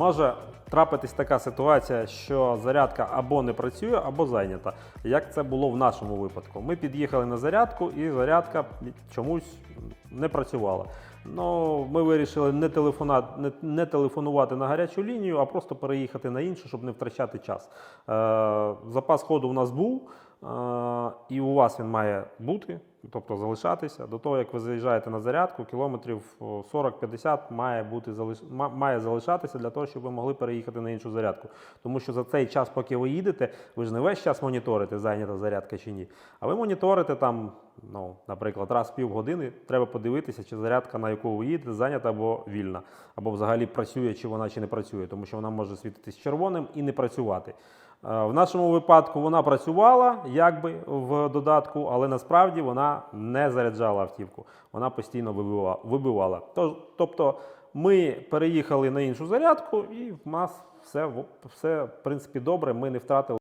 може трапитись така ситуація, що зарядка або не працює, або зайнята. Як це було в нашому випадку? Ми під'їхали на зарядку, і зарядка чомусь не працювала. Ну, ми вирішили не, не, не телефонувати на гарячу лінію, а просто переїхати на іншу, щоб не втрачати час. Е, запас ходу у нас був, е, і у вас він має бути, тобто залишатися. До того, як ви заїжджаєте на зарядку, кілометрів 40-50 має, бути, має залишатися для того, щоб ви могли переїхати на іншу зарядку. Тому що за цей час, поки ви їдете, ви ж не весь час моніторите, зайнята зарядка чи ні. А ви моніторите там, ну, наприклад, раз в півгодини треба подивитися, чи зарядка, на яку ви їдете, зайнята або вільна, або взагалі працює, чи вона чи не працює, тому що вона може світитись червоним і не працювати. Е, В нашому випадку вона працювала якби в додатку, але насправді вона не заряджала автівку. Вона постійно вибивала. Тобто ми переїхали на іншу зарядку, і в нас все, все в принципі добре. Ми не втратили.